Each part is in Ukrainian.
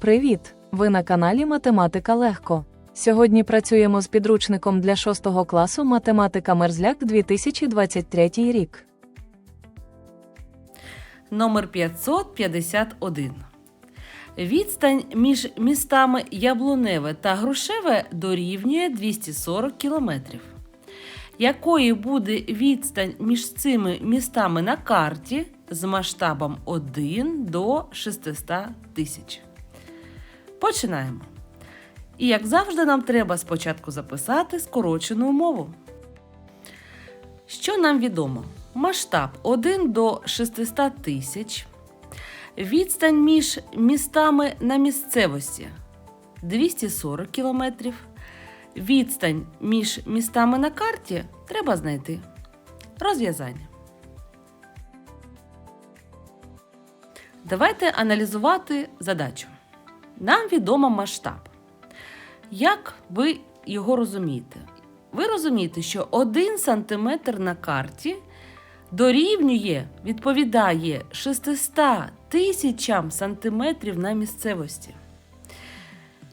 Привіт! Ви на каналі Математика Легко. Сьогодні працюємо з підручником для 6 класу Математика Мерзляк 2023 рік. Номер 551. Відстань між містами Яблуневе та Грушеве дорівнює 240 кілометрів. Якою буде відстань між цими містами на карті з масштабом 1 до 600 тисяч? Починаємо. І як завжди, нам треба спочатку записати скорочену умову. Що нам відомо? Масштаб 1 до 600 тисяч. Відстань між містами на місцевості 240 кілометрів. Відстань між містами на карті треба знайти. Розв'язання. Давайте аналізувати задачу. Нам відомо масштаб. Як ви його розумієте? Ви розумієте, що 1 см на карті дорівнює, відповідає 600 тисячам сантиметрів на місцевості.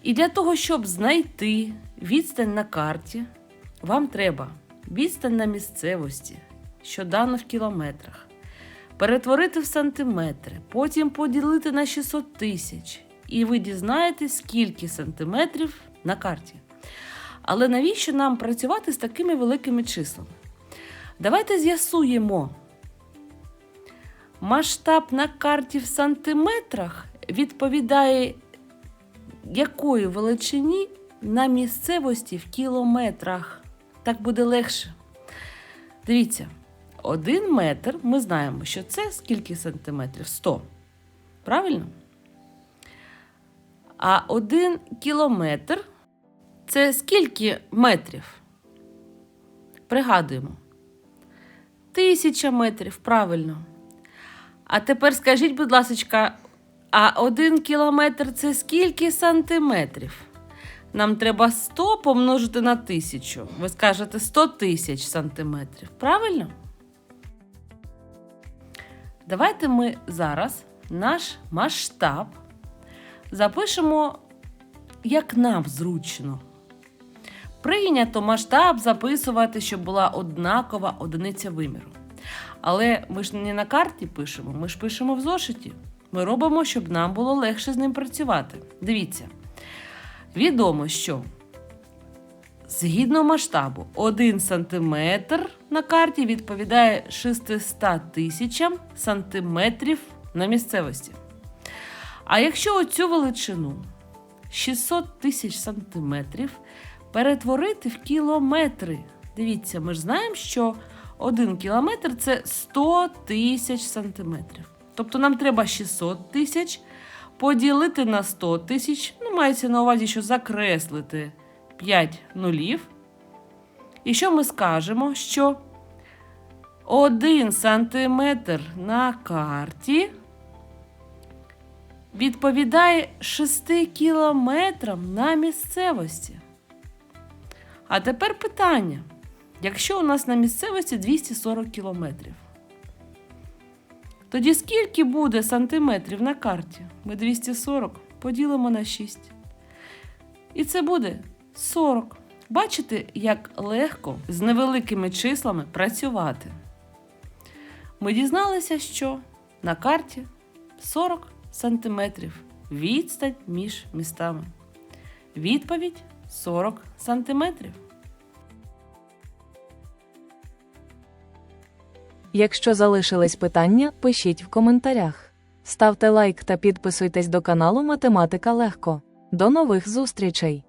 І для того, щоб знайти відстань на карті, вам треба відстань на місцевості, що дано в кілометрах, перетворити в сантиметри, потім поділити на 600 тисяч, і ви дізнаєтесь, скільки сантиметрів на карті. Але навіщо нам працювати з такими великими числами? Давайте з'ясуємо. Масштаб на карті в сантиметрах відповідає якої величині на місцевості в кілометрах. Так буде легше. Дивіться, один метр ми знаємо, що це скільки сантиметрів? 100. Правильно? А один кілометр це скільки метрів? Пригадуємо. Тисяча метрів, правильно. А тепер скажіть, будь ласка, а один кілометр це скільки сантиметрів? Нам треба 100 помножити на тисячу. Ви скажете 100 тисяч сантиметрів. Правильно? Давайте ми зараз наш масштаб запишемо, як нам зручно. Прийнято масштаб записувати, щоб була однакова одиниця виміру. Але ми ж не на карті пишемо, ми ж пишемо в зошиті. Ми робимо, щоб нам було легше з ним працювати. Дивіться, відомо, що згідно масштабу 1 см на карті відповідає 600 тисячам сантиметрів на місцевості. А якщо оцю величину 600 тисяч сантиметрів перетворити в кілометри, дивіться, ми ж знаємо, що 1 кілометр це 100 тисяч сантиметрів. Тобто нам треба 600 тисяч поділити на 100 тисяч. Ну, мається на увазі, що закреслити 5 нулів. І що ми скажемо? Що 1 сантиметр на карті відповідає 6 кілометрам на місцевості. А тепер питання. Якщо у нас на місцевості 240 кілометрів, тоді скільки буде сантиметрів на карті? Ми 240 поділимо на 6. І це буде 40. Бачите, як легко з невеликими числами працювати. Ми дізналися, що на карті 40 сантиметрів відстань між містами. Відповідь 40 сантиметрів. Якщо залишились питання, пишіть в коментарях. Ставте лайк та підписуйтесь до каналу Математика Легко. До нових зустрічей!